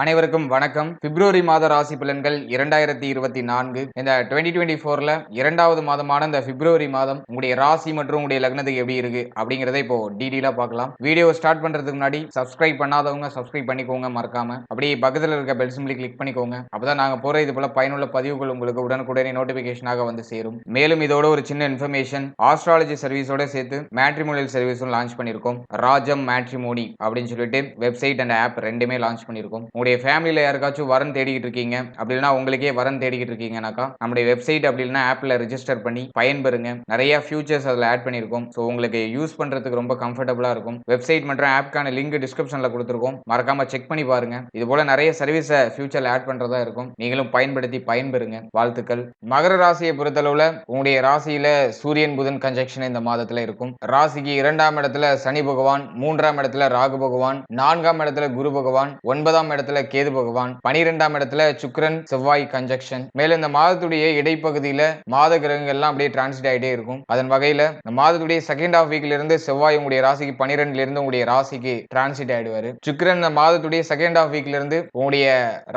அனைவருக்கும் வணக்கம். பிப்ரவரி மாத ராசி பலன்கள் இரண்டாயிரத்தி இருபத்தி நான்கு. இந்த டுவெண்ட்டி டுவெண்ட்டி ஃபோர்ல இரண்டாவது மாதமான இந்த பிப்ரவரி மாதம் உங்களுடைய ராசி மற்றும் உங்களுடைய லக்னத்துக்கு எப்படி இருக்கு அப்படிங்கறத இப்போ டீடெயிலா பார்க்கலாம். வீடியோ ஸ்டார்ட் பண்றதுக்கு முன்னாடி சப்ஸ்கிரைப் பண்ணாதவங்க சப்ஸ்கிரைப் பண்ணிக்கோங்க மறக்காம. அப்படியே பக்கத்தில் இருக்க பெல் சிம்பிளி கிளிக் பண்ணிக்கோங்க. அப்பதான் நாங்க போற இது போல பயனுள்ள பதிவுகள் உங்களுக்கு உடனுக்குடனே நோட்டிபிகேஷனாக வந்து சேரும். மேலும் இதோட ஒரு சின்ன இன்ஃபர்மேஷன் ஆஸ்ட்ராலஜி சர்வீஸோட சேர்த்து மேட்ரிமோனியல் சர்வீஸும் லான்ச் பண்ணியிருக்கோம் ராஜம் மேட்ரிமோனி அப்படின்னு சொல்லிட்டு வெப்சைட் அண்ட் ஆப் ரெண்டுமே லான்ச் பண்ணியிருக்கோம் உங்களுடைய ஃபேமிலியில் யாருக்காச்சும் வரன் தேடிக்கிட்டு இருக்கீங்க அப்படி உங்களுக்கே வரன் தேடிக்கிட்டு இருக்கீங்கனாக்கா நம்முடைய வெப்சைட் அப்படி ஆப்பில் ரிஜிஸ்டர் பண்ணி பயன்பெறுங்க. நிறைய ஃபியூச்சர்ஸ் அதில் ஆட் பண்ணியிருக்கோம் ஸோ உங்களுக்கு யூஸ் பண்ணுறதுக்கு ரொம்ப கம்ஃபர்டபுளாக இருக்கும். வெப்சைட் மற்றும் ஆப்க்கான லிங்க் டிஸ்கிரிப்ஷனில் கொடுத்துருக்கோம். மறக்காம செக் பண்ணி பாருங்க. இது போல நிறைய சர்வீஸை ஃபியூச்சரில் ஆட் பண்ணுறதா இருக்கும். நீங்களும் பயன்படுத்தி பயன்பெறுங்க. வாழ்த்துக்கள். மகர ராசியை பொறுத்தளவில் உங்களுடைய ராசியில் சூரியன் புதன் கன்ஜெக்ஷன் இந்த மாதத்தில் இருக்கும். ராசிக்கு இரண்டாம் இடத்துல சனி பகவான் மூன்றாம் இடத்துல ராகு பகவான் நான்காம் இடத்துல குரு பகவான் ஒன்பதாம் இடத்துல இடத்துல கேது பகவான் பனிரெண்டாம் இடத்துல சுக்ரன் செவ்வாய் கன்ஜெக்ஷன் மேலும் இந்த மாதத்துடைய இடைப்பகுதியில மாத கிரகங்கள் எல்லாம் அப்படியே டிரான்சிட் ஆகிட்டே இருக்கும். அதன் வகையில இந்த மாதத்துடைய செகண்ட் ஹாஃப் வீக்ல இருந்து செவ்வாய் உங்களுடைய ராசிக்கு பனிரெண்டுல இருந்து உங்களுடைய ராசிக்கு டிரான்சிட் ஆயிடுவாரு. சுக்ரன் இந்த மாதத்துடைய செகண்ட் ஹாஃப் வீக்ல இருந்து உங்களுடைய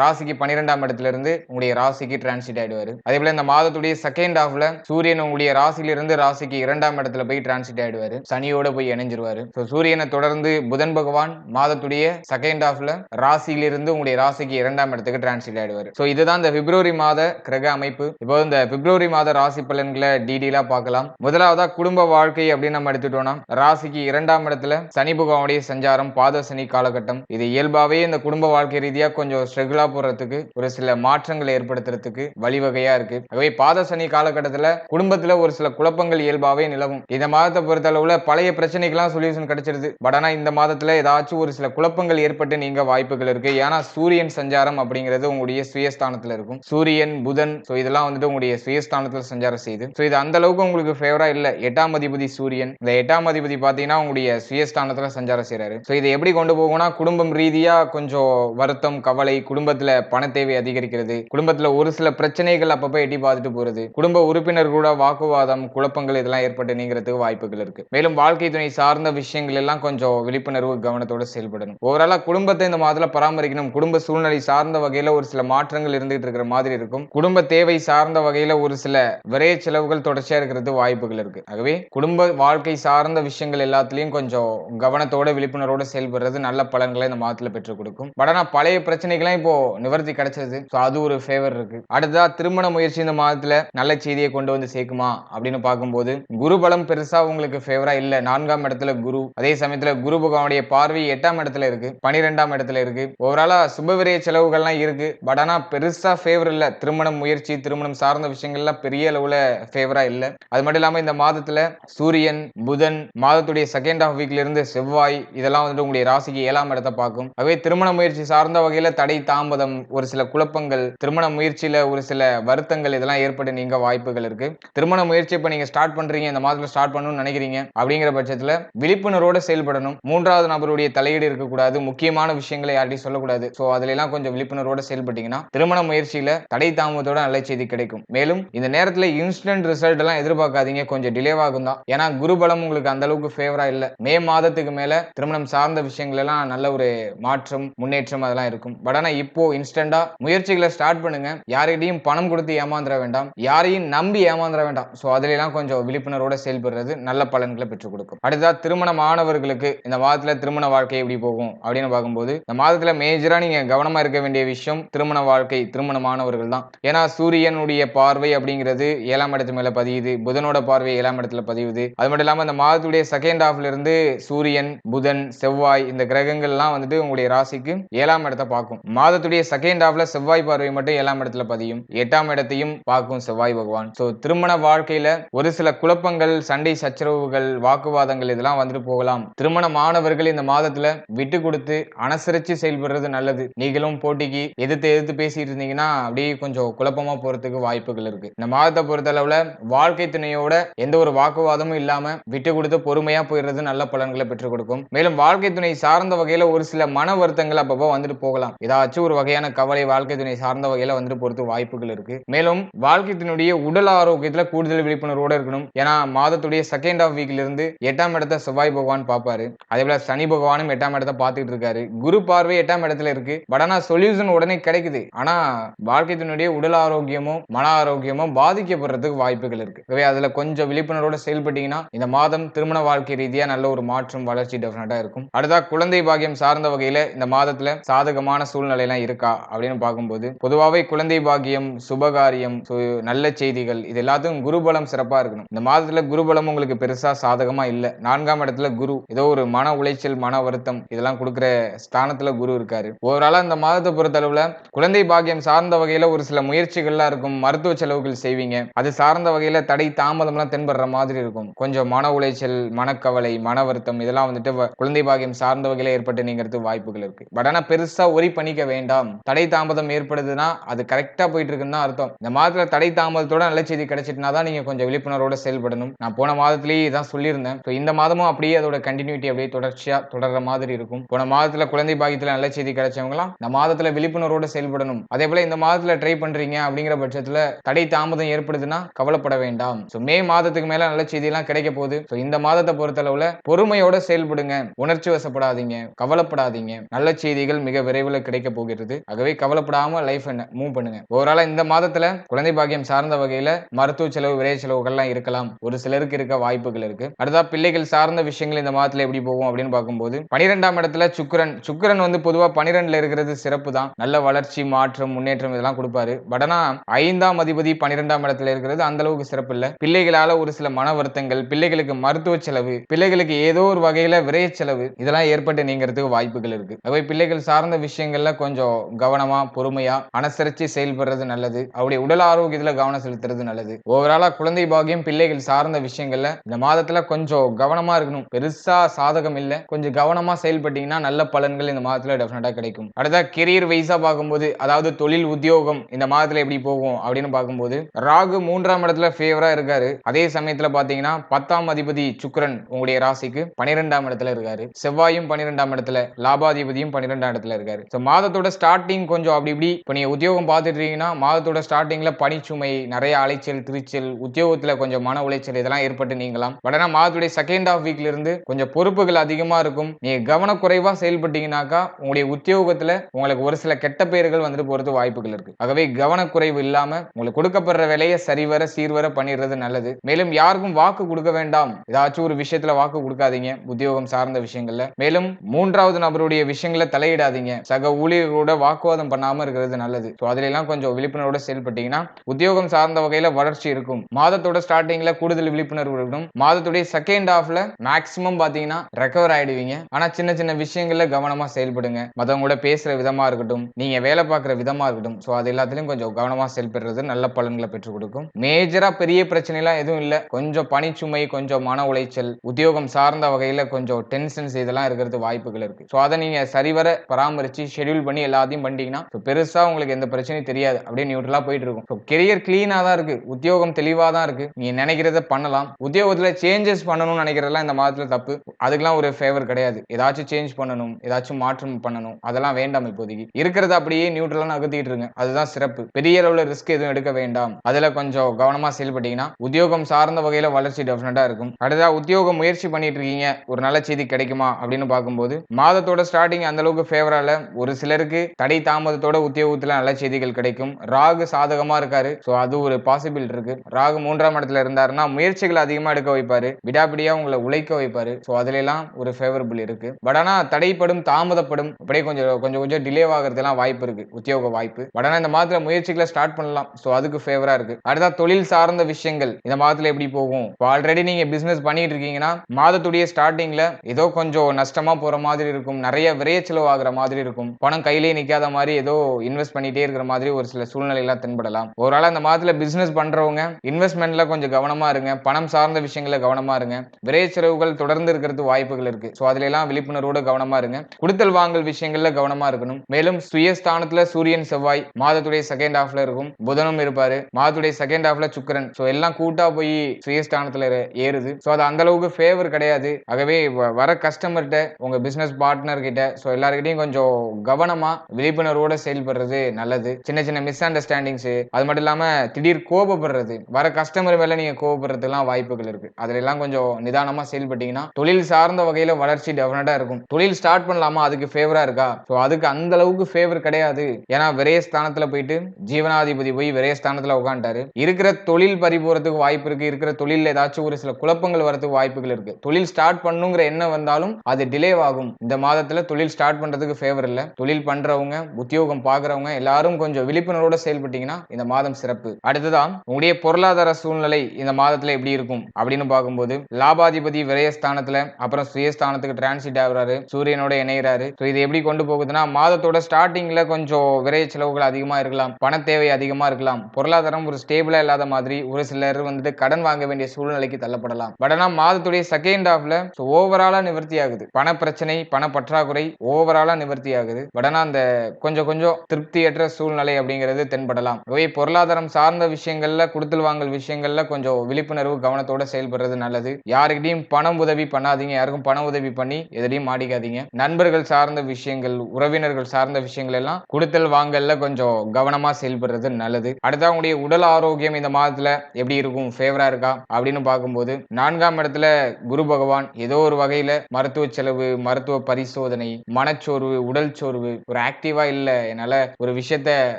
ராசிக்கு பனிரெண்டாம் இடத்துல இருந்து உங்களுடைய ராசிக்கு டிரான்சிட் ஆயிடுவாரு. அதே போல இந்த மாதத்துடைய செகண்ட் ஹாஃப்ல சூரியன் உங்களுடைய ராசியில இருந்து ராசிக்கு இரண்டாம் இடத்துல போய் டிரான்சிட் ஆயிடுவாரு. சனியோட போய் இணைஞ்சிருவாரு. சூரியனை தொடர்ந்து புதன் பகவான் மாதத்துடைய செகண்ட் ஹாஃப்ல ராசியிலிருந்து உங்களுடைய ராசிக்கு இரண்டாம் இடத்துக்கு டிரான்ஸ்லேட் ஆயிடுவார். ஸோ இதுதான் இந்த பிப்ரவரி மாத கிரக அமைப்பு. இப்போ இந்த பிப்ரவரி மாத ராசி பலன்களை டீடெயிலா பார்க்கலாம். முதலாவதா குடும்ப வாழ்க்கை அப்படின்னு நம்ம எடுத்துட்டோம்னா ராசிக்கு இரண்டாம் இடத்துல சனி பகவானுடைய சஞ்சாரம் பாத சனி காலகட்டம். இது இயல்பாவே இந்த குடும்ப வாழ்க்கை ரீதியா கொஞ்சம் ஸ்ட்ரகிளா போறதுக்கு ஒரு சில மாற்றங்களை ஏற்படுத்துறதுக்கு வழிவகையா இருக்கு. ஆகவே பாத சனி காலகட்டத்துல குடும்பத்துல ஒரு சில குழப்பங்கள் இயல்பாவே நிலவும். இந்த மாதத்தை பொறுத்த அளவுல பழைய பிரச்சனைக்கெல்லாம் சொல்யூஷன் கிடைச்சிருது. பட் ஆனா இந்த மாதத்துல ஏதாச்சும் ஒரு சில குழப்பங்கள் ஏற்பட்டு நீங்க வாய்ப்புகள் இருக்கு. ஏன்னா சூரியன் சஞ்சாரம் அப்படிங்கிறது உங்களுடைய சுயஸ்தானத்துல இருக்கும். சூரியன் புதன் ஸோ இதெல்லாம் வந்துட்டு உங்களுடைய சுயஸ்தானத்துல சஞ்சாரம் செய்யுது. ஸோ இது அந்த அளவுக்கு உங்களுக்கு ஃபேவரா இல்ல. எட்டாம் அதிபதி சூரியன். இந்த எட்டாம் அதிபதி பாத்தீங்கன்னா உங்களுடைய சுயஸ்தானத்துல சஞ்சாரம் செய்யறாரு ஸோ இதை எப்படி கொண்டு போகும்னா குடும்பம் ரீதியா கொஞ்சம் வருத்தம் கவலை குடும்பத்துல பண தேவை அதிகரிக்கிறது குடும்பத்துல ஒரு சில பிரச்சனைகள் அப்பப்ப எட்டி பார்த்துட்டு போறது குடும்ப உறுப்பினர் கூட வாக்குவாதம் குழப்பங்கள் இதெல்லாம் ஏற்பட்டு நீங்கிறதுக்கு வாய்ப்புகள் இருக்கு. மேலும் வாழ்க்கை துணை சார்ந்த விஷயங்கள் எல்லாம் கொஞ்சம் விழிப்புணர்வு கவனத்தோட செயல்படணும். ஓவராலா குடும்பத்தை இந்த மாதத்துல பராமரிக்கணும். குடும்ப சூழ்நிலை சார்ந்த வகையில ஒரு சில மாற்றங்கள் இருந்துகிட்டு இருக்கிற மாதிரி இருக்கும். குடும்ப தேவை சார்ந்த வகையில ஒரு சில விரைய செலவுகள் தொடர்ச்சியா இருக்கிறது வாய்ப்புகள் இருக்கு. ஆகவே குடும்ப வாழ்க்கை சார்ந்த விஷயங்கள் எல்லாத்துலயும் கொஞ்சம் கவனத்தோட விழிப்புணர்வோட செயல்படுறது நல்ல பலன்களை இந்த மாதத்துல பெற்றுக் கொடுக்கும். பட் ஆனா பழைய பிரச்சனைகள்லாம் இப்போ நிவர்த்தி கிடைச்சது. ஸோ அது ஒரு ஃபேவர் இருக்கு. அடுத்ததா திருமண முயற்சி இந்த மாதத்துல நல்ல செய்தியை கொண்டு வந்து சேர்க்குமா அப்படின்னு பார்க்கும்போது குரு பலம் பெருசா உங்களுக்கு ஃபேவரா இல்ல. நான்காம் இடத்துல குரு அதே சமயத்துல குரு பகவானுடைய பார்வை எட்டாம் இடத்துல இருக்கு. பனிரெண்டாம் இடத்துல இருக்கு. ஓவராலா சுபவிரய செலவுகள்லாம் இருக்கு. பட் ஆனா பெருசா ஃபேவர் இல்ல. திருமணம் முயற்சி திருமணம் சார்ந்த விஷயங்கள்லாம் பெரிய அளவுல ஃபேவரா இல்ல. அது மட்டும் இல்லாமல் இந்த மாதத்துல சூரியன் புதன் மாதத்துடைய செகண்ட் ஹாஃப் வீக்ல இருந்து செவ்வாய் இதெல்லாம் வந்துட்டு உங்களுடைய ராசிக்கு ஏழாம் இடத்தை பார்க்கும். அவே திருமண முயற்சி சார்ந்த வகையில தடை தாமதம் ஒரு சில குழப்பங்கள் திருமண முயற்சியில ஒரு சில வருத்தங்கள் இதெல்லாம் ஏற்பட நீங்க வாய்ப்புகள் இருக்கு. திருமண முயற்சி இப்போ நீங்க ஸ்டார்ட் பண்றீங்க இந்த மாதத்தில் ஸ்டார்ட் பண்ணணும்னு நினைக்கிறீங்க அப்படிங்கிற பட்சத்துல விழிப்புணர்வோடு செயல்படணும். மூன்றாவது நபருடைய தலையீடு இருக்கக்கூடாது. முக்கியமான விஷயங்களை யார்ட்டையும் சொல்லக்கூடாது. வருது ஸோ அதிலெல்லாம் கொஞ்சம் விழிப்புணர்வோட செயல்பட்டீங்கன்னா திருமண முயற்சியில் தடை தாமதத்தோட நல்ல செய்தி கிடைக்கும். மேலும் இந்த நேரத்தில் இன்ஸ்டன்ட் ரிசல்ட் எல்லாம் எதிர்பார்க்காதீங்க. கொஞ்சம் டிலே ஆகும் தான் ஏன்னா குருபலம் உங்களுக்கு அந்த அளவுக்கு ஃபேவரா இல்லை. மே மாதத்துக்கு மேல திருமணம் சார்ந்த விஷயங்கள் எல்லாம் நல்ல ஒரு மாற்றம் முன்னேற்றம் அதெல்லாம் இருக்கும். பட் ஆனால் இப்போ இன்ஸ்டண்டா முயற்சிகளை ஸ்டார்ட் பண்ணுங்க. யார்கிட்டையும் பணம் கொடுத்து ஏமாந்துட வேண்டாம். யாரையும் நம்பி ஏமாந்துட வேண்டாம். ஸோ அதுல கொஞ்சம் விழிப்புணர்வோட செயல்படுறது நல்ல பலன்களை பெற்றுக் கொடுக்கும். அடுத்ததா திருமண மாணவர்களுக்கு இந்த மாதத்துல திருமண வாழ்க்கை எப்படி போகும் அப்படின்னு பார்க்கும்போது இந்த மாதத்துல மேஜரா நீங்க கவனமா இருக்க வேண்டிய விஷயம் திருமண வாழ்க்கை திருமண மாணவர்கள் தான். ஏன்னா சூரியனுடைய பார்வை அப்படிங்கிறது ஏழாம் இடத்து மேல பதியுது புதனோட பார்வை ஏழாம் இடத்துல பதியுது. அது மட்டும் இல்லாம இந்த மாதத்துடைய செகண்ட் ஹாஃப்ல இருந்து சூரியன் புதன் செவ்வாய் இந்த கிரகங்கள் எல்லாம் வந்துட்டு உங்களுடைய ராசிக்கு ஏழாம் இடத்தை பார்க்கும். மாதத்துடைய செகண்ட் ஹாஃப்ல செவ்வாய் பார்வை மட்டும் ஏழாம் இடத்துல பதியும். எட்டாம் இடத்தையும் பார்க்கும் செவ்வாய் பகவான். சோ திருமண வாழ்க்கையில ஒரு சில குழப்பங்கள் சண்டை சச்சரவுகள் வாக்குவாதங்கள் இதெல்லாம் வந்துட்டு போகலாம். திருமண மாணவர்கள் இந்த மாதத்துல விட்டு கொடுத்து அனுசரிச்சு செயல்படுறது நல்லது. நீங்களும் போட்டிக்கு எதிர்த்து எதிர்த்து பேசிட்டு இருந்தீங்கன்னா அப்படியே கொஞ்சம் குழப்பமா போறதுக்கு வாய்ப்புகள் இருக்கு. இந்த மாதத்தை பொறுத்த அளவுல வாழ்க்கை துணையோட எந்த ஒரு வாக்குவாதமும் இல்லாம விட்டு கொடுத்து பொறுமையா போயிடுறது நல்ல பலன்களை பெற்றுக் கொடுக்கும். மேலும் வாழ்க்கை துணை சார்ந்த வகையில ஒரு சில மன வருத்தங்கள் அப்பப்போ வந்துட்டு போகலாம். ஏதாச்சும் ஒரு வகையான கவலை வாழ்க்கை துணை சார்ந்த வகையில வந்துட்டு பொறுத்து வாய்ப்புகள் இருக்கு. மேலும் வாழ்க்கை துணையுடைய உடல் ஆரோக்கியத்துல கூடுதல் விழிப்புணர்வோட இருக்கணும். ஏன்னா மாதத்துடைய செகண்ட் ஆஃப் வீக்ல இருந்து எட்டாம் இடத்தை செவ்வாய் பகவான் பார்ப்பாரு. அதே போல சனி பகவானும் எட்டாம் இடத்தை பார்த்துட்டு இருக்காரு. குரு பார்வை எட்டாம் இடத்துல இடத்துல இருக்கு. பட் ஆனா சொல்யூஷன் உடனே கிடைக்குது. ஆனா வாழ்க்கை துணையுடைய உடல் ஆரோக்கியமும் மன ஆரோக்கியமும் பாதிக்கப்படுறதுக்கு வாய்ப்புகள் இருக்கு. அதுல கொஞ்சம் விழிப்புணர்வோட செயல்பட்டீங்கன்னா இந்த மாதம் திருமண வாழ்க்கை ரீதியா நல்ல ஒரு மாற்றம் வளர்ச்சி டெஃபினட்டா இருக்கும். அடுத்தா குழந்தை பாக்கியம் சார்ந்த வகையில இந்த மாதத்துல சாதகமான சூழ்நிலை எல்லாம் இருக்கா அப்படின்னு பார்க்கும்போது பொதுவாகவே குழந்தை பாக்கியம் சுபகாரியம் சு- நல்ல செய்திகள் இது எல்லாத்துக்கும் குருபலம் சிறப்பா இருக்கணும். இந்த மாதத்துல குருபலம் உங்களுக்கு பெருசா சாதகமா இல்ல. நான்காம் இடத்துல குரு. ஏதோ ஒரு மன உளைச்சல் மன வருத்தம் இதெல்லாம் கொடுக்குற ஸ்தானத்துல குரு இருக்காரு. ஓவராலா இந்த மாதத்தை பொறுத்தளவுல குழந்தை பாக்கியம் சார்ந்த வகையில ஒரு சில முயற்சிகள்லாம் இருக்கும். மருத்துவ செலவுகள் செய்வீங்க. அது சார்ந்த வகையில தடை தாமதம்லாம் தென்படுற மாதிரி இருக்கும். கொஞ்சம் மன உளைச்சல் மனக்கவலை மன வருத்தம் இதெல்லாம் வந்துட்டு குழந்தை பாக்கியம் சார்ந்த வகையில ஏற்பட்டு நீங்கிறதுக்கு வாய்ப்புகள் இருக்கு. பட் ஆனா பெருசா ஒரி பண்ணிக்க வேண்டாம். தடை தாமதம் ஏற்படுதுன்னா அது கரெக்டா போயிட்டு இருக்குன்னு தான் அர்த்தம். இந்த மாதத்துல தடை தாமதத்தோட நல்ல செய்தி கிடைச்சிட்டுனா தான் நீங்க கொஞ்சம் விழிப்புணர்வோட செயல்படணும். நான் போன மாதத்திலேயே இதான் சொல்லியிருந்தேன். So, இந்த மாதமும் அப்படியே அதோட கண்டினியூட்டி அப்படியே தொடர்ச்சியா தொடர்ற மாதிரி இருக்கும். போன மாதத்துல குழந்தை பாக்கியத்துல நல்ல செய்தி கிடைச்சவங்களாம் இந்த மாதத்துல விழிப்புணர்வோட செயல்படணும். அதே போல இந்த மாதத்துல ட்ரை பண்றீங்க அப்படிங்கிற பட்சத்துல தடை தாமதம் ஏற்படுதுன்னா கவலைப்பட வேண்டாம். ஸோ மே மாதத்துக்கு மேல நல்ல செய்தி எல்லாம் கிடைக்க போகுது. ஸோ இந்த மாதத்தை பொறுத்தளவுல பொறுமையோட செயல்படுங்க. உணர்ச்சி வசப்படாதீங்க. கவலைப்படாதீங்க. நல்ல செய்திகள் மிக விரைவில் கிடைக்க போகிறது. ஆகவே கவலைப்படாம லைஃப் என்ன மூவ் பண்ணுங்க. ஓவரால இந்த மாதத்துல குழந்தை பாக்கியம் சார்ந்த வகையில மருத்துவ செலவு விரை செலவுகள்லாம் இருக்கலாம். ஒரு சிலருக்கு இருக்க வாய்ப்புகள் இருக்கு. அடுத்தா பிள்ளைகள் சார்ந்த விஷயங்கள் இந்த மாதத்துல எப்படி போகும் அப்படின்னு பார்க்கும்போது பனிரெண்டாம் இடத்துல சுக்கரன். சுக்கரன் வந்து பொதுவா பனிரெண்டுல இருக்கிறது சிறப்பு தான் நல்ல வளர்ச்சி மாற்றம் முன்னேற்றம் இதெல்லாம் கொடுப்பாரு. பட் ஆனா ஐந்தாம் அதிபதி பனிரெண்டாம் இடத்துல இருக்கிறது அந்த அளவுக்கு சிறப்பு இல்ல பிள்ளைகளால ஒரு சில மன வருத்தங்கள் பிள்ளைகளுக்கு மருத்துவ செலவு பிள்ளைகளுக்கு ஏதோ ஒரு வகையில விரைய செலவு இதெல்லாம் ஏற்பட்டு நீங்கிறதுக்கு வாய்ப்புகள் இருக்கு. அவை பிள்ளைகள் சார்ந்த விஷயங்கள்ல கொஞ்சம் கவனமா பொறுமையா அனுசரிச்சு செயல்படுறது நல்லது. அவருடைய உடல் ஆரோக்கியத்துல கவனம் செலுத்துறது நல்லது. ஓவராலா குழந்தை பாக்கியம் பிள்ளைகள் சார்ந்த விஷயங்கள்ல இந்த மாதத்துல கொஞ்சம் கவனமா இருக்கணும். பெருசா சாதகம் இல்ல. கொஞ்சம் கவனமா செயல்பட்டீங்கன்னா நல்ல பலன்கள் இந்த மாதத்துல டெஃபினட்டா கிடைக்கும். கிடைக்கும். அடுத்தா கெரியர் வைஸா பார்க்கும்போது அதாவது தொழில் உத்தியோகம் இந்த மாதத்துல எப்படி போகும் அப்படின்னு பார்க்கும்போது ராகு மூன்றாம் இடத்துல ஃபேவரா இருக்காரு. அதே சமயத்துல பாத்தீங்கன்னா பத்தாம் அதிபதி சுக்ரன் உங்களுடைய ராசிக்கு பனிரெண்டாம் இடத்துல இருக்காரு. செவ்வாயும் பனிரெண்டாம் இடத்துல லாபாதிபதியும் பன்னிரெண்டாம் இடத்துல இருக்காரு. ஸோ மாதத்தோட ஸ்டார்டிங் கொஞ்சம் அப்படி இப்படி இப்போ நீங்க உத்தியோகம் பார்த்துட்டு இருக்கீங்கன்னா மாதத்தோட ஸ்டார்டிங்ல பனிச்சுமை நிறைய அலைச்சல் திருச்சல் உத்தியோகத்துல கொஞ்சம் மன உளைச்சல் இதெல்லாம் ஏற்பட்டு நீங்களாம் பட் ஆனா மாதத்துடைய செகண்ட் ஆஃப் வீக்ல இருந்து கொஞ்சம் பொறுப்புகள் அதிகமா இருக்கும். நீங்க கவனக்குறைவா செயல்பட்டீங்கன்னாக்கா உங்களுடைய உத்தியோக உத்தியோகத்துல உங்களுக்கு ஒரு சில கெட்ட பெயர்கள் வந்துட்டு போறது வாய்ப்புகள் இருக்கு. ஆகவே கவனக்குறைவு இல்லாம உங்களுக்கு கொடுக்கப்படுற வேலையை சரிவர சீர்வர பண்ணிடுறது நல்லது. மேலும் யாருக்கும் வாக்கு கொடுக்க வேண்டாம். ஏதாச்சும் ஒரு விஷயத்துல வாக்கு கொடுக்காதீங்க உத்தியோகம் சார்ந்த விஷயங்கள்ல. மேலும் மூன்றாவது நபருடைய விஷயங்களை தலையிடாதீங்க. சக ஊழியர்களோட வாக்குவாதம் பண்ணாம இருக்கிறது நல்லது. ஸோ அதுல எல்லாம் கொஞ்சம் விழிப்புணர்வோட செயல்பட்டீங்கன்னா உத்தியோகம் சார்ந்த வகையில வளர்ச்சி இருக்கும். மாதத்தோட ஸ்டார்டிங்ல கூடுதல் விழிப்புணர்வு இருக்கணும் மாதத்துடைய செகண்ட் ஹாஃப்ல மேக்சிமம் பாத்தீங்கன்னா ரெக்கவர் ஆயிடுவீங்க. ஆனா சின்ன சின்ன விஷயங்கள்ல கவனமா செயல்படுங்க. மத்தவங்க கூட பேசுகிற விதமாக இருக்கட்டும் நீங்கள் வேலை பார்க்குற விதமாக இருக்கட்டும் ஸோ அது எல்லாத்துலேயும் கொஞ்சம் கவனமாக செயல்படுறது நல்ல பலன்களை பெற்றுக் கொடுக்கும். மேஜராக பெரிய பிரச்சனைலாம் எதுவும் இல்லை. கொஞ்சம் பனிச்சுமை கொஞ்சம் மன உளைச்சல் உத்தியோகம் சார்ந்த வகையில் கொஞ்சம் டென்ஷன்ஸ் இதெல்லாம் இருக்கிறது வாய்ப்புகள் இருக்குது ஸோ அதை நீங்கள் சரிவர பராமரித்து ஷெட்யூல் பண்ணி எல்லாத்தையும் பண்ணிட்டீங்கன்னா ஸோ பெருசாக உங்களுக்கு எந்த பிரச்சனையும் தெரியாது. அப்படியே நியூட்ரலாக போயிட்டு இருக்கும். ஸோ கெரியர் க்ளீனாக தான் இருக்குது உத்தியோகம் தெளிவாக தான் இருக்குது நீங்கள் நினைக்கிறத பண்ணலாம். உத்தியோகத்தில் சேஞ்சஸ் பண்ணணும்னு நினைக்கிறதெல்லாம் இந்த மாதத்தில் தப்பு. அதுக்கெல்லாம் ஒரு ஃபேவர் கிடையாது. ஏதாச்சும் சேஞ்ச் பண்ணணும் ஏதாச்சும் மாற்றம் பண்ணணும். அதெல்லாம் வேண்டாம் இப்போதைக்கு. இருக்கிறத அப்படியே நியூட்ரலா நகர்த்திட்டு இருங்க. அதுதான் சிறப்பு. பெரிய அளவுல ரிஸ்க் எதுவும் எடுக்க வேண்டாம். அதுல கொஞ்சம் கவனமா செயல்பட்டீங்கன்னா உத்தியோகம் சார்ந்த வகையில வளர்ச்சி டெஃபினட்டா இருக்கும். அடுத்தா உத்தியோக முயற்சி பண்ணிட்டு இருக்கீங்க. ஒரு நல்ல செய்தி கிடைக்குமா அப்படின்னு பார்க்கும்போது மாதத்தோட ஸ்டார்டிங் அந்த அளவுக்கு ஃபேவரால ஒரு சிலருக்கு தடை தாமதத்தோட உத்தியோகத்துல நல்ல செய்திகள் கிடைக்கும். ராகு சாதகமா இருக்காரு. ஸோ அது ஒரு பாசிபிள் இருக்கு. ராகு மூன்றாம் இடத்துல இருந்தாருன்னா முயற்சிகள் அதிகமா எடுக்க வைப்பாரு. விடாபிடியா உங்களை உழைக்க வைப்பாரு. ஸோ அதுல எல்லாம் ஒரு ஃபேவரபிள் இருக்கு. பட் ஆனா தடைப்படும் தாமதப்படும் அப்படியே கொஞ்சம் கொஞ்சம் கொஞ்சம் டிலே ஆகிறதுலாம் வாய்ப்பு இருக்கு. உத்தியோக வாய்ப்பு. பட் இந்த மாதத்துல முயற்சிகளை ஸ்டார்ட் பண்ணலாம். சோ அதுக்கு ஃபேவரா இருக்கு. அடுத்தா தொழில் சார்ந்த விஷயங்கள். இந்த மாதத்துல எப்படி போகும்? இப்போ ஆல்ரெடி நீங்க பிசினஸ் பண்ணிட்டு இருக்கீங்கன்னா மாதத்துடைய ஸ்டார்டிங்ல ஏதோ கொஞ்சம் நஷ்டமா போற மாதிரி இருக்கும். நிறைய விரைய செலவு ஆகுற மாதிரி இருக்கும். பணம் கையிலே நிக்காத மாதிரி ஏதோ இன்வெஸ்ட் பண்ணிட்டே இருக்கிற மாதிரி ஒரு சில சூழ்நிலைலாம் தென்படலாம். ஒரு இந்த மாதத்துல பிசினஸ் பண்றவங்க இன்வெஸ்ட்மெண்ட்ல கொஞ்சம் கவனமா இருங்க. பணம் சார்ந்த விஷயங்களை கவனமா இருங்க. விரைய செலவுகள் தொடர்ந்து இருக்கிறது வாய்ப்புகள் இருக்கு. ஸோ அதுல எல்லாம் விழிப்புணர்வோட கவனமா இருங்க. கொடுத்தல் வாங்கல் விஷயங்கள்ல கவனமா இருக்கணும். மேலும் சுயஸ்தானத்துல சூரியன் செவ்வாய் மாதத்துடைய செகண்ட் ஹாஃப்ல இருக்கும். புதனும் இருப்பாரு. மாதத்துடைய செகண்ட் ஹாஃப்ல சுக்கரன். ஸோ எல்லாம் கூட்டா போய் சுயஸ்தானத்துல ஏறுது. ஸோ அது அந்த அளவுக்கு ஃபேவர் கிடையாது. ஆகவே வ- வர கஸ்டமர்கிட்ட உங்க பிசினஸ் பார்ட்னர் கிட்ட ஸோ எல்லாருக்கிட்டையும் கொஞ்சம் கவனமா விழிப்புணர்வோட செயல்படுறது நல்லது. சின்ன சின்ன மிஸ் அண்டர்ஸ்டாண்டிங்ஸ் அது மட்டும் இல்லாம திடீர் கோபப்படுறது. வர கஸ்டமர் மேல நீங்க கோபப்படுறதுலாம் வாய்ப்புகள் இருக்கு. அதுல எல்லாம் கொஞ்சம் நிதானமா செயல்பட்டீங்கன்னா தொழில் சார்ந்த வகையில வளர்ச்சி டெஃபினட்டா இருக்கும். தொழில் ஸ்டார்ட் பண்ணலாமா? அதுக்கு ஃபேவரா இருக்கா? ஸோ அதுக்கு அந்த அளவுக்கு ஃபேவர் கிடையாது. ஏன்னா விரைய ஸ்தானத்துல போயிட்டு ஜீவனாதிபதி போய் விரைய ஸ்தானத்துல உட்காந்துட்டாரு இருக்கிற தொழில் பறிபோறதுக்கு வாய்ப்பு இருக்கு. இருக்கிற தொழில் ஏதாச்சும் ஒரு சில குழப்பங்கள் வரதுக்கு வாய்ப்புகள் இருக்கு. தொழில் ஸ்டார்ட் பண்ணுங்கிற எண்ணம் வந்தாலும் அது டிலே ஆகும். இந்த மாதத்துல தொழில் ஸ்டார்ட் பண்றதுக்கு ஃபேவர் இல்ல. தொழில் பண்றவங்க உத்தியோகம் பாக்குறவங்க எல்லாரும் கொஞ்சம் விழிப்புணர்வோட செயல்பட்டீங்கன்னா இந்த மாதம் சிறப்பு. அடுத்ததான் உங்களுடைய பொருளாதார சூழ்நிலை இந்த மாதத்துல எப்படி இருக்கும்? அப்படின்னு பார்க்கும்போது லாபாதிபதி விரயஸ்தானத்துல அப்புறம் சுயஸ்தானத்துக்கு டிரான்சிட் ஆகுறாரு. சூரியனோட இணைகிறாரு ஸோ இது எப்படி கொண்டு போகுதுன்னா மாதத்தோட ஸ்டார்டிங்ல கொஞ்சம் விரைய செலவுகள் அதிகமா இருக்கலாம். பண தேவை அதிகமா இருக்கலாம். பொருளாதாரம் ஒரு ஸ்டேபிளா இல்லாத மாதிரி ஒரு சிலர் வந்துட்டு கடன் வாங்க வேண்டிய சூழ்நிலைக்கு தள்ளப்படலாம். பட் ஆனா மாதத்துடைய செகண்ட் ஹாஃப்ல ஓவராலா நிவர்த்தி ஆகுது. பண பிரச்சனை பண பற்றாக்குறை ஓவராலா நிவர்த்தி ஆகுது. பட் ஆனா அந்த கொஞ்சம் கொஞ்சம் திருப்தியற்ற சூழ்நிலை அப்படிங்கிறது தென்படலாம். ஓய் பொருளாதாரம் சார்ந்த விஷயங்கள்ல கொடுத்தல் வாங்கல் விஷயங்கள்ல கொஞ்சம் விழிப்புணர்வு கவனத்தோட செயல்படுறது நல்லது. யாருக்கிட்டையும் பணம் உதவி பண்ணாதீங்க. யாருக்கும் பண உதவி பண்ணி எதிலையும் மாடிக்காதீங்க நண்பர்கள் சார்ந்த விஷயங்கள் உறவினர்கள் சார்ந்த விஷயங்கள் எல்லாம் கொடுத்தல் வாங்கல்ல கொஞ்சம் கவனமா செயல்படுறது நல்லது. அடுத்து அவங்களுடைய உடல் ஆரோக்கியம் இந்த மாதத்துல எப்படி இருக்கும்? ஃபேவரா இருக்கா? அப்படின்னு பார்க்கும்போது நான்காம் இடத்துல குரு பகவான் ஏதோ ஒரு வகையில மருத்துவ செலவு மருத்துவ பரிசோதனை மனச்சோர்வு உடல் சோர்வு ஒரு ஆக்டிவா இல்ல என்னால ஒரு விஷயத்த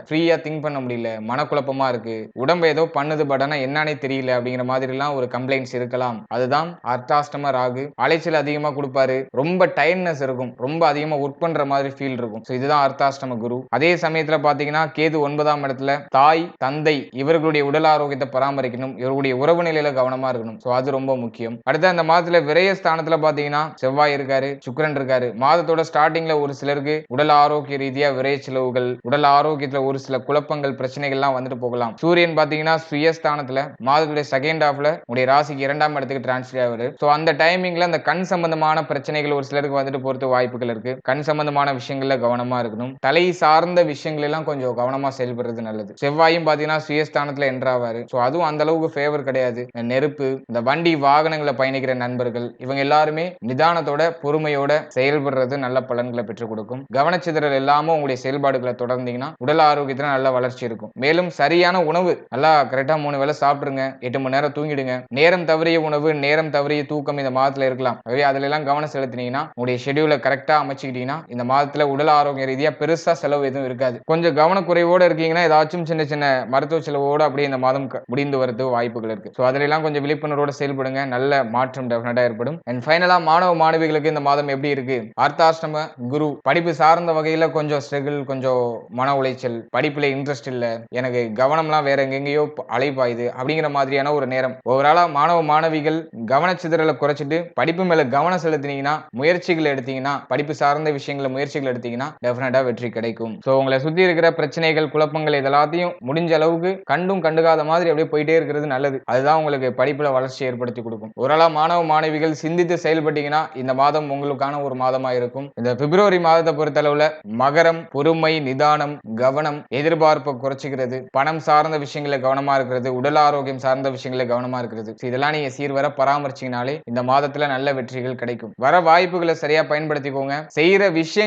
ஃப்ரீயா திங்க் பண்ண முடியல மனக்குழப்பமா இருக்கு உடம்பு ஏதோ பண்ணுது பட் ஆனா என்னன்னே தெரியல அப்படிங்கிற மாதிரி எல்லாம் ஒரு கம்ப்ளைண்ட்ஸ் இருக்கலாம். அதுதான் அர்த்தாஷ்டம ராகு. அலைச்சல் அதிகமா கொடுப்பாரு. ரொம்ப டயர்ட்னஸ் இருக்கும். ரொம்ப அதிகமா ஒர்க் பண்ற மாதிரி ஃபீல் இருக்கும். ஸோ இதுதான் அர்த்தாஷ்டம குரு. அதே சமயத்தில் பார்த்தீங்கன்னா கேது ஒன்பதாம் இடத்துல தாய் தந்தை இவர்களுடைய உடல் ஆரோக்கியத்தை பராமரிக்கணும். இவர்களுடைய உறவு நிலையில கவனமா இருக்கணும். ஸோ அது ரொம்ப முக்கியம். அடுத்து அந்த மாதத்துல விரைய ஸ்தானத்துல பாத்தீங்கன்னா செவ்வாய் இருக்காரு சுக்கரன் இருக்காரு. மாதத்தோட ஸ்டார்டிங்ல ஒரு சிலருக்கு உடல் ஆரோக்கிய ரீதியா விரைய செலவுகள் உடல் ஆரோக்கியத்துல ஒரு சில குழப்பங்கள் பிரச்சனைகள்லாம் வந்துட்டு போகலாம். சூரியன் பாத்தீங்கன்னா சுயஸ்தானத்துல மாதத்துடைய செகண்ட் ஹாஃப்ல உடைய ராசிக்கு இரண்டாம் இடத்துக்கு டிரான்ஸ்ஃபர் ஆகுது ஸோ அந்த டைமிங்ல அந்த கண் சம்பந்தமான பிரச்சனைகள் ஒரு சிலருக்கு வந்துட்டு போறது வாய்ப்புகள் இருக்கு. கண் சம்பந்தமான விஷயங்கள்ல கவனமா இருக்கணும். தலை சார்ந்த விஷயங்கள் எல்லாம் கொஞ்சம் கவனமா செயல்படுறது நல்லது. செவ்வாயும் பாத்தீங்கன்னா சுயஸ்தானத்துல என்றாவாரு ஸோ அதுவும் அந்த அளவுக்கு ஃபேவர் கிடையாது. நெருப்பு இந்த வண்டி வாகனங்களை பயணிக்கிற நண்பர்கள் இவங்க எல்லாருமே நிதானத்தோட பொறுமையோட செயல்படுறது நல்ல பலன்களை பெற்றுக் கொடுக்கும். கவனச்சிதறல் இல்லாம உங்களுடைய செயல்பாடுகளை தொடர்ந்தீங்கன்னா உடல் ஆரோக்கியத்துல நல்ல வளர்ச்சி இருக்கும். மேலும் சரியான உணவு நல்லா கரெக்டா மூணு வேளை சாப்பிடுங்க எட்டு மணி நேரம் தூங்கிடுங்க. நேரம் தவறிய உணவு நேரம் தவறிய தூக்கம் இந்த மாதத்துல இருக்கலாம். ஆகவே அதுல எல்லாம் கவனம் செலுத்தினீங்கன்னா உங்களுடைய ஷெடியூலை கரெக்டா அமைச்சுக்கிட்டீங்கன்னா இந்த மாதத்துல உடல் ஆரோக்கிய ரீதியா பெருசா செலவு எதுவும் இருக்காது. கொஞ்சம் கவனக்குறைவோட இருக்கீங்கன்னா ஏதாச்சும் சின்ன சின்ன மருத்துவ செலவோட அப்படியே இந்த மாதம் முடிந்து வரது வாய்ப்புகள் இருக்கு. ஸோ அதிலெல்லாம் கொஞ்சம் விழிப்புணர்வோட செயல்படுங்க. நல்ல மாற்றம் டெஃபினட்டா ஏற்படும். அண்ட் ஃபைனலா மாணவ மாணவிகளுக்கு இந்த மாதம் எப்படி இருக்கு? அர்த்தாஷ்டம குரு படிப்பு சார்ந்த வகையில கொஞ்சம் ஸ்ட்ரகிள் கொஞ்சம் மன உளைச்சல் படிப்புல இன்ட்ரெஸ்ட் இல்ல எனக்கு கவனம்லாம் வேற எங்கெங்கேயோ அலைப்பாயுது அப்படிங்கிற மாதிரியான ஒரு நேரம். ஓவராலா மாணவ மாணவிகள் கவனச்சிதறலை குறைச்சிட்டு படிப்பு மேல கவனம் செலுத்தினீங்கன்னா முயற்சிகள் எடுத்தீங்கன்னா படிப்பு சார்ந்த விஷயங்களை முயற்சிகள் எடுத்தீங்கன்னா டெஃபினட்டா வெற்றி கிடைக்கும். ஸோ உங்களை சுத்தி இருக்கிற பிரச்சனைகள் குழப்பங்கள் இதெல்லாத்தையும் முடிஞ்ச அளவுக்கு கண்டும் கண்டுக்காத மாதிரி அப்படியே போயிட்டே இருக்கிறது நல்லது. அதுதான் உங்களுக்கு படிப்புல வளர்ச்சி ஏற்படுத்தி கொடுக்கும். ஓரளவு மாணவ மாணவிகள் சிந்தித்து செயல்பட்டீங்கன்னா இந்த மாதம் உங்களுக்கான ஒரு மாதமா இருக்கும். இந்த பிப்ரவரி மாதத்தை பொறுத்தளவுல மகரம் பொறுமை நிதானம் கவனம் எதிர்பார்ப்பை குறைச்சிக்கிறது. பணம் சார்ந்த விஷயங்களை கவனமா இருக்கிறது. உடல் ஆரோக்கியம் சார்ந்த விஷயங்களை கவனமா இருக்கிறது. இதெல்லாம் நீங்க சீர்வர பராமரிச்சீங்கனாலே இந்த மாதத்துல நல்ல வெற்றிகள் கிடைக்கும். வர வாய்ப்புகளை சரியா பயன்படுத்திக்கோங்க. செய்யற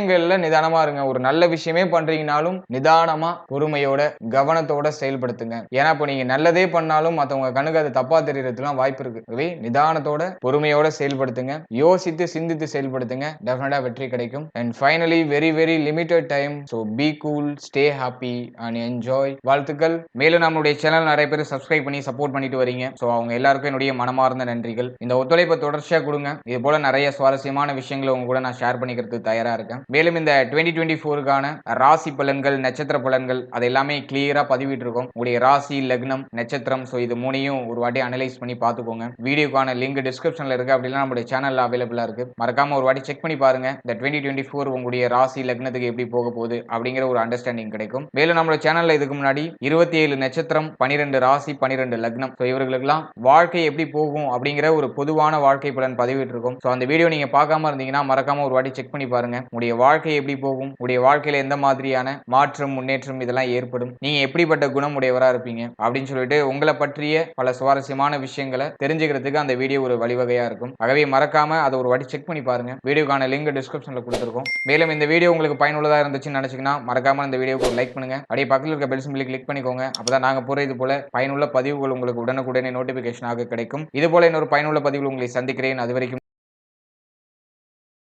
விஷயங்கள்ல நிதானமா இருங்க. ஒரு நல்ல விஷயமே பண்றீங்கனாலும் நிதானமா பொறுமையோட கவனத்தோட செயல்படுத்துங்க. ஏன்னா இப்போ நீங்க நல்லதே பண்ணாலும் மத்தவங்க கண்ணுக்கு அது தப்பா தெரியறதுலாம் வாய்ப்பு இருக்கு. நிதானத்தோட பொறுமையோட செயல்படுத்துங்க. யோசித்து சிந்தித்து செயல்படுத்துங்க. டெஃபினட்டா வெற்றி கிடைக்கும். And finally very very limited time so be cool stay happy and enjoy வாழ்த்துக்கள். மேலும் நம்மளுடைய சேனல் நிறைய பேர் சப்ஸ்கிரைப் பண்ணி சப்போர்ட் பண்ணிட்டு வரீங்க. ஸோ அவங்க எல்லாருக்கும் என்னுடைய மனமார்ந்த நன்றிகள். இந்த ஒத்துழைப்பை தொடர்ச்சியாக கொடுங்க. இது போல நிறைய சுவாரஸ்யமான விஷயங்களை உங்க கூட நான் ஷேர் பண்ணிக்கிறதுக்கு தயாரா இருக்கேன். மேலும் இந்த டுவெண்ட்டி டுவெண்ட்டி ஃபோருக்கான ராசி பலன்கள் நட்சத்திர பலன்கள் அது எல்லாமே கிளியரா பதிவிட்டிருக்கோம். உங்களுடைய ராசி லக்னம் நட்சத்திரம் ஸோ இது மூணையும் ஒரு வாட்டி அனலைஸ் பண்ணி பார்த்துக்கோங்க. வீடியோக்கான லிங்க் டிஸ்கிரிப்ஷன்ல இருக்கு அப்படிலாம் நம்மளுடைய சேனல்ல அவைலபிளா இருக்கு. மறக்காம ஒரு வாட்டி செக் பண்ணி பாருங்க இந்த டுவெண்ட்டி டுவெண்ட்டி ஃபோர் உங்களுடைய ராசி லக்னத்துக்கு எப்படி போக போகுது அப்படிங்கிற ஒரு அண்டர்ஸ்டாண்டிங் கிடைக்கும். மேலும் நம்மளோட சேனல்ல இதுக்கு முன்னாடி இருபத்தி ஏழு நட்சத்திரம் பனிரெண்டு ராசி பனிரெண்டு லக்னம். ஸோ இவர்களுக்கெல்லாம் வாழ்க்கை எப்படி போகும் அப்படிங்கிற ஒரு பொதுவான வாழ்க்கை பலன் பதிவிட்டு இருக்கும் ஸோ அந்த வீடியோ நீங்க பார்க்காம இருந்தீங்கன்னா மறக்காம ஒரு வாட்டி செக் பண்ணி பாருங்க. உங்களுடைய வாழ்க்கை எப்படி போகும்? உடைய வாழ்க்கையில எந்த மாதிரியான மாற்றம் முன்னேற்றம் இதெல்லாம் ஏற்படும்? நீங்க எப்படிப்பட்ட குணம் உடையவரா இருப்பீங்க? அப்படின்னு சொல்லிட்டு உங்களை பற்றிய பல சுவாரஸ்யமான விஷயங்களை தெரிஞ்சுக்கிறதுக்கு அந்த வீடியோ ஒரு வழிவகையா இருக்கும். ஆகவே மறக்காம அதை ஒரு வாட்டி செக் பண்ணி பாருங்க. வீடியோக்கான லிங்க் டிஸ்கிரிப்ஷன்ல கொடுத்துருக்கோம். மேலும் இந்த வீடியோ உங்களுக்கு பயனுள்ளதா இருந்துச்சுன்னு நினைச்சீங்கன்னா மறக்காம இந்த வீடியோக்கு ஒரு லைக் பண்ணுங்க. அப்படியே பக்கத்தில் இருக்க பெல் சிம்பிளி கிளிக் பண்ணிக்கோங்க. அப்பதான் நாங்க போற இது போல பயனுள்ள பதிவுகள் உங்களுக்கு உடனுக்குடனே நோட்டிபிகேஷனாக கிடைக்கும். இது போல இன்னொரு பயனுள்ள பதிவுகள் உங்களை சந்திக்கிறேன். அது வரைக்கும்